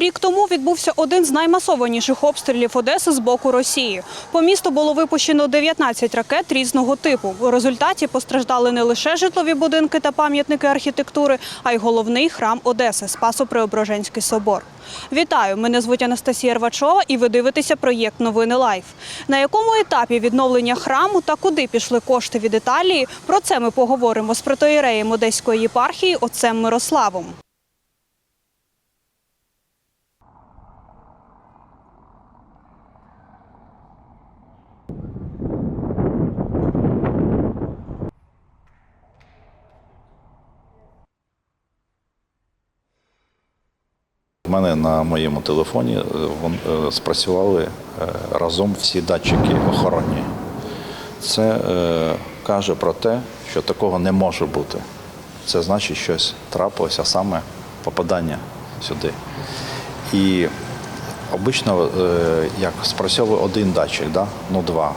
Рік тому відбувся один з наймасованіших обстрілів Одеси з боку Росії. По місту було випущено 19 ракет різного типу. У результаті постраждали не лише житлові будинки та пам'ятники архітектури, а й головний храм Одеси Спасо-Преображенський собор. Вітаю! Мене звуть Анастасія Рвачова, і ви дивитеся проєкт Новини Лайф. На якому етапі відновлення храму та куди пішли кошти від Італії? Про це ми поговоримо з протоїреєм Одеської єпархії отцем Мирославом. Мене на моєму телефоні е, е, спрацювали е, разом всі датчики охоронні. Це каже про те, що такого не може бути. Це значить, щось трапилося, саме попадання сюди. І обично як спрацьовує один датчик, да? ну два.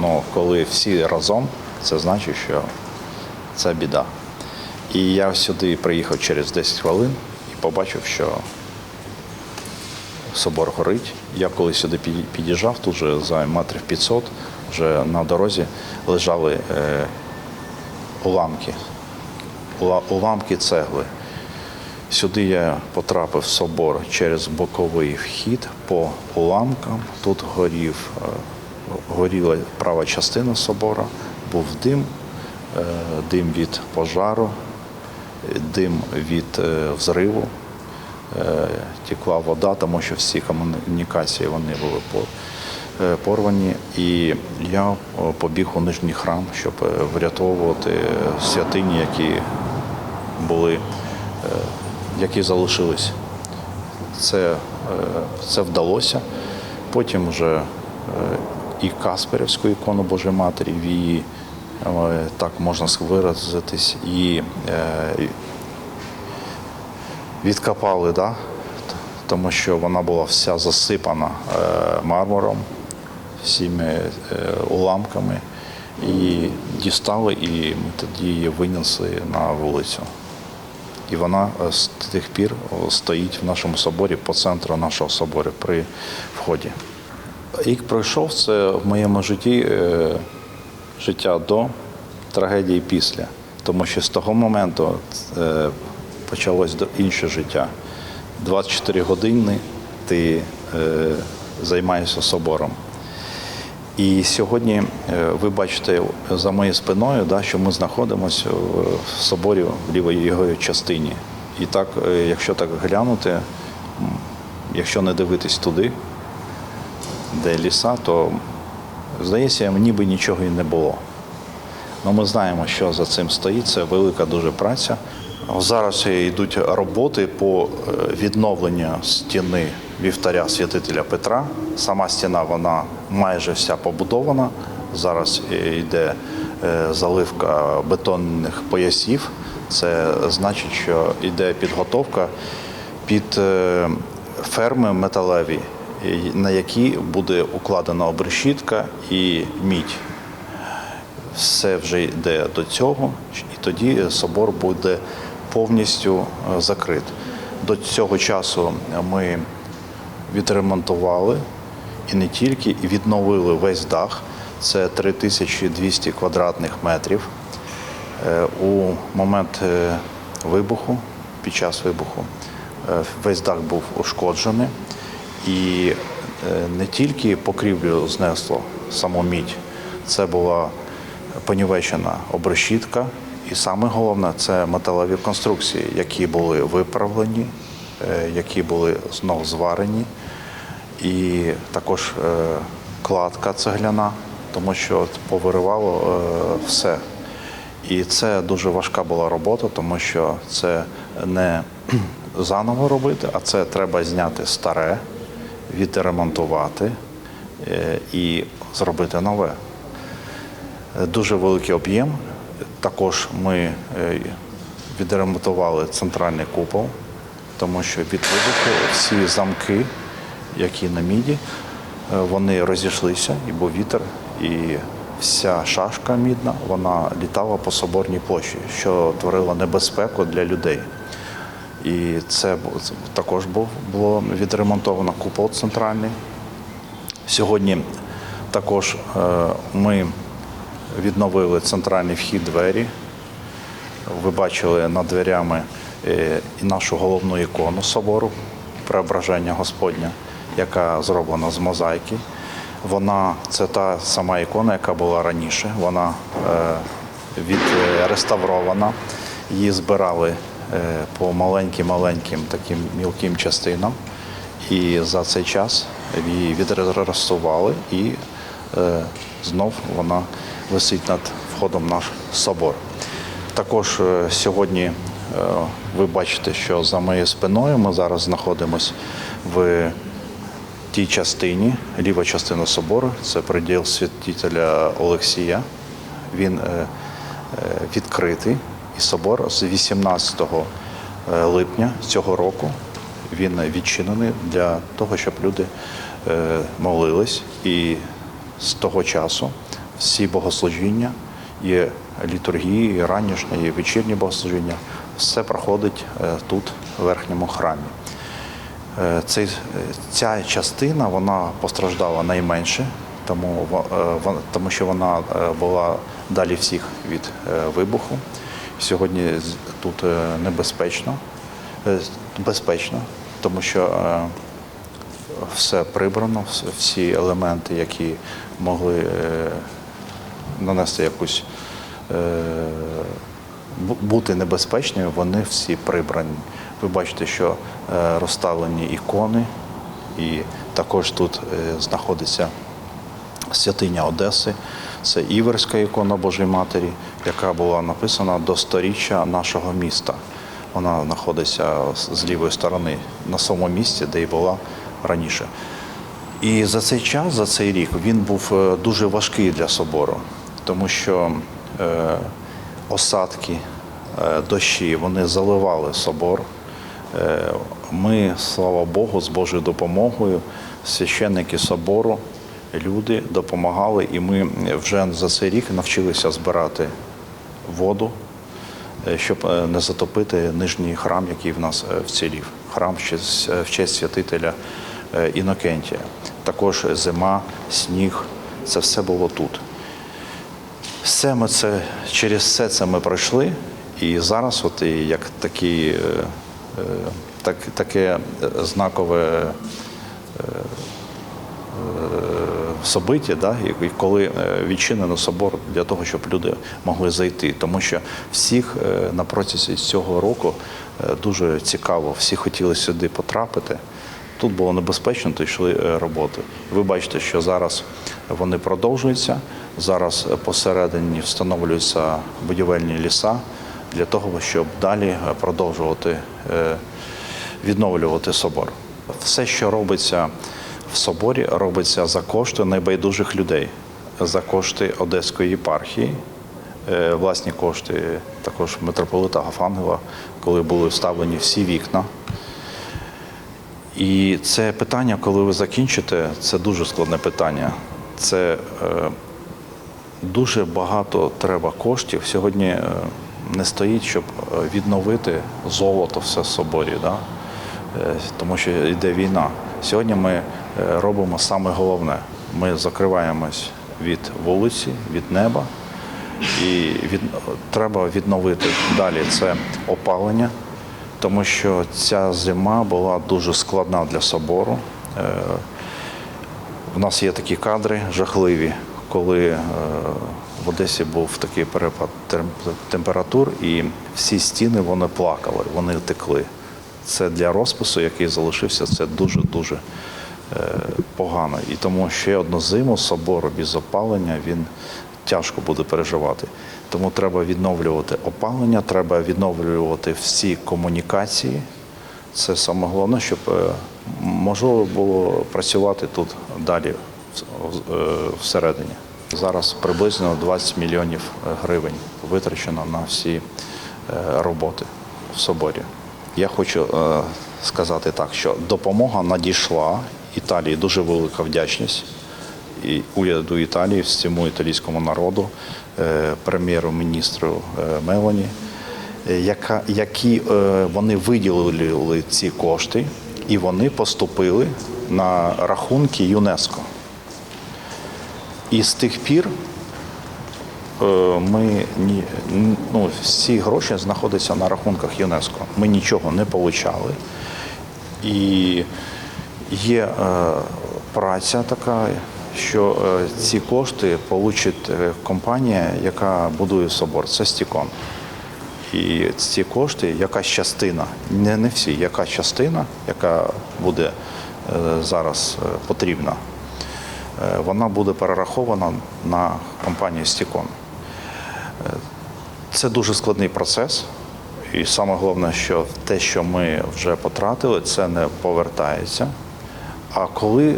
Ну, коли всі разом, це значить, що це біда. І я сюди приїхав через 10 хвилин і побачив, що собор горить. Я коли сюди під'їжджав, тут же за метрів 500 вже на дорозі лежали е, уламки, ула- уламки цегли. Сюди я потрапив в собор через боковий вхід по уламкам. Тут горів, е, горіла права частина собора, був дим, е, дим від пожару, дим від взриву. Е, Текла вода, тому що всі комунікації вони були е, порвані. І я побіг у нижній храм, щоб е, врятовувати святині, які були, е, які залишились. Це, е, це вдалося. Потім вже е, і Касперівську ікону Божої Матері, в її, е, так можна виразитись, і е, відкопали, да? Тому що вона була вся засипана е, мармуром, всіми е, уламками. І дістали, і ми тоді її винесли на вулицю. І вона е, з тих пір стоїть в нашому соборі по центру нашого собору при вході. Рік пройшов це в моєму житті життя до трагедії після. Тому що з того моменту почалось інше життя. 24 години ти е, займаєшся собором. І сьогодні е, ви бачите за моєю спиною, да, що ми знаходимося в соборі в лівій його частині. І так, е, якщо так глянути, якщо не дивитись туди, де ліса, то здається, ніби нічого і не було. Ну, ми знаємо, що за цим стоїть. Це велика дуже праця. Зараз йдуть роботи по е, відновленню стіни вівтаря святителя Петра. Сама стіна вона майже вся побудована. Зараз е, йде е, заливка бетонних поясів. Це значить, що йде підготовка під е, ферми металеві, на які буде укладена обрешітка і мідь все вже йде до цього, і тоді собор буде повністю е, закрит. До цього часу ми відремонтували і не тільки, і відновили весь дах. Це 3200 квадратних метрів. Е, У момент е, вибуху, під час вибуху, е, весь дах був ушкоджений. І е, не тільки покрівлю знесло саму мідь, це була понівечена обрешітка. І саме головне це металеві конструкції, які були виправлені, е, які були знов зварені, і також е, кладка цегляна, тому що повиривало е, все. І це дуже важка була робота, тому що це не заново робити, а це треба зняти старе, відремонтувати і зробити нове. Дуже великий об'єм. Також ми е, відремонтували центральний купол, тому що від вибуху всі замки, які на міді, е, вони розійшлися, і був вітер, і вся шашка мідна вона літала по соборній площі, що творило небезпеку для людей. І це також було відремонтовано купол центральний. Сьогодні також е, ми відновили центральний вхід двері. Ви бачили над дверями е, і нашу головну ікону собору Преображення Господня, яка зроблена з мозаїки. Вона це та сама ікона, яка була раніше. Вона е, відреставрована. Її збирали е, по маленьким-маленьким таким мілким частинам. І за цей час її відреставрували і знов вона висить над входом наш собор. Також е, сьогодні е, ви бачите, що за моєю спиною ми зараз знаходимося в тій частині, ліва частина собору, це приділ святителя Олексія. Він е, відкритий, і собор з 18 е, липня цього року він відчинений для того, щоб люди молились. І з того часу всі богослужіння, і літургії, і ранішнє, і вечірнє богослужіння, все проходить е, тут, в верхньому храмі. Е, е, ця частина вона постраждала найменше, тому, що вона була далі всіх від вибуху. Сьогодні тут небезпечно, безпечно, тому що все прибрано, всі елементи, які могли нанести якусь е, бути небезпечними, вони всі прибрані. Ви бачите, що е, розставлені ікони, і також тут е, знаходиться святиня Одеси. Це Іверська ікона Божої Матері, яка була написана до сторіччя нашого міста. Вона знаходиться з- лівої сторони на самому місці, де і була раніше. І за цей час, за цей рік, він був дуже важкий для собору, тому що е, осадки, е, дощі вони заливали собор. Е, Ми, слава Богу, з Божою допомогою, священники собору, люди допомагали, і ми вже за цей рік навчилися збирати воду, щоб не затопити нижній храм, який в нас вцілів. Храм в честь, святителя Інокентія. Також зима, сніг, це все було тут. Все ми це через все це ми пройшли, і зараз, от і як такі, е, е, так, таке е, знакове собиття, да, і- коли відчинено собор для того, щоб люди могли зайти. Тому що всіх на протязі цього року дуже цікаво, всі хотіли сюди потрапити. Тут було небезпечно, то йшли е, роботи. Ви бачите, що зараз вони продовжуються. Зараз посередині встановлюються будівельні ліса для того, щоб далі е, продовжувати е, відновлювати собор. Все, що робиться в соборі, робиться за кошти найбайдужих людей, за кошти Одеської єпархії, власні кошти також митрополита Гафангела, коли були вставлені всі вікна. І це питання, коли ви закінчите, це дуже складне питання. Це е, дуже багато треба коштів. Сьогодні е, не стоїть, щоб е, відновити золото все в соборі, да? Е, тому що йде війна. Сьогодні ми е, робимо саме головне. Ми закриваємось від вулиці, від неба. І від, треба відновити далі це опалення, тому що ця зима була дуже складна для собору. Е, в нас є такі кадри жахливі, коли е, в Одесі був такий перепад температур, і всі стіни вони плакали, вони текли. Це для розпису, який залишився, це дуже-дуже е, погано. І тому ще одну зиму собору без опалення він тяжко буде переживати. Тому треба відновлювати опалення, треба відновлювати всі комунікації. Це саме головне, щоб е, можливо було працювати тут далі е, всередині. Зараз приблизно 20 мільйонів е, гривень витрачено на всі роботи в соборі. Я хочу сказати так, що допомога надійшла Італії дуже велика вдячність уряду Італії, всьому італійському народу, е, прем'єру-міністру е, Мелані. е, які вони виділили ці кошти, і вони поступили на рахунки ЮНЕСКО. І з тих пір ми ну, всі гроші знаходяться на рахунках ЮНЕСКО. Ми нічого не отримали. І є е, праця така, що е, ці кошти получить е, компанія, яка будує собор. Це Стікон. І ці кошти, якась частина, не, не всі, яка частина, яка буде е, зараз потрібна, вона буде перерахована на компанію Стікон. Це дуже складний процес. І саме головне, що те, що ми вже потратили, це не повертається. А коли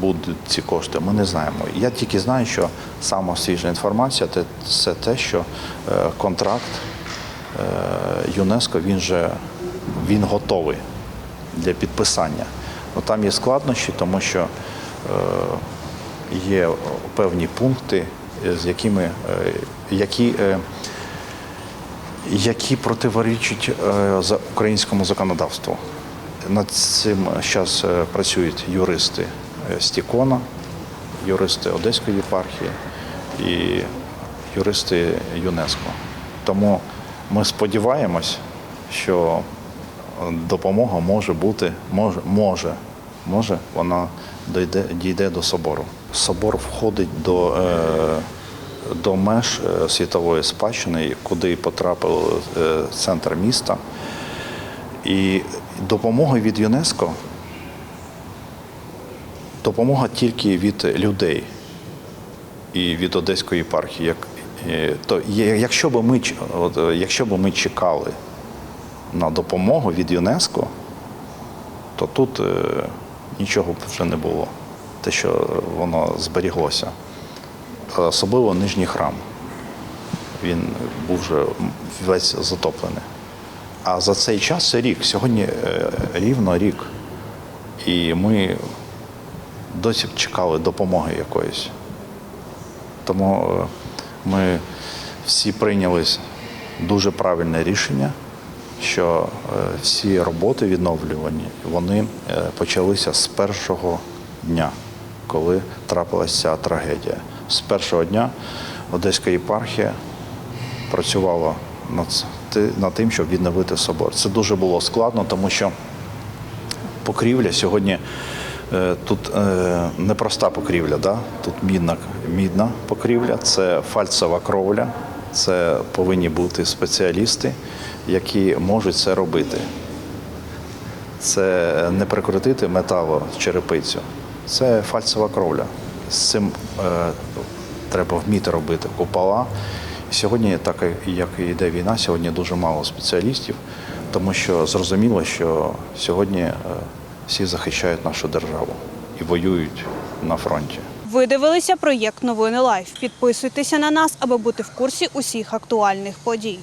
будуть ці кошти, ми не знаємо. Я тільки знаю, що сама свіжа інформація це, те, що е, контракт е, ЮНЕСКО він же він готовий для підписання. Ну, там є складнощі, тому що е, є певні пункти, з якими які. які за- українському законодавству. Над цим зараз працюють юристи Стікона, юристи Одеської єпархії і юристи ЮНЕСКО. Тому ми сподіваємось, що е, допомога може бути, може, може, може вона дійде, дійде до собору. Собор входить до, е, до меж е, світової спадщини, куди потрапив е, центр міста. І допомога від ЮНЕСКО допомога тільки від людей і від Одеської єпархії. Як, е, то якщо б ми, е, якщо б ми чекали на допомогу від ЮНЕСКО, то тут е, нічого б вже не було. Те, що воно зберіглося. Особливо нижній храм. Він був вже весь затоплений. А за цей час це рік. Сьогодні рівно рік. І ми досі б чекали допомоги якоїсь. Тому е, ми всі прийняли дуже правильне рішення, що е, всі роботи відновлювані, вони е, почалися з першого дня, коли трапилася ця трагедія. З першого дня Одеська єпархія працювала над, тим, щоб відновити собор. Це дуже було складно, тому що покрівля сьогодні тут е, непроста покрівля, да? тут мідна, мідна покрівля, це фальцева кровля, це повинні бути спеціалісти, які можуть це робити. Це не прикрутити металу черепицю, це фальцева кровля. З цим е, треба вміти робити купола. Сьогодні, так як і йде війна, сьогодні дуже мало спеціалістів, тому що зрозуміло, що сьогодні е, всі захищають нашу державу і воюють на фронті. Ви дивилися проєкт Новини Лайф. Підписуйтеся на нас, аби бути в курсі усіх актуальних подій.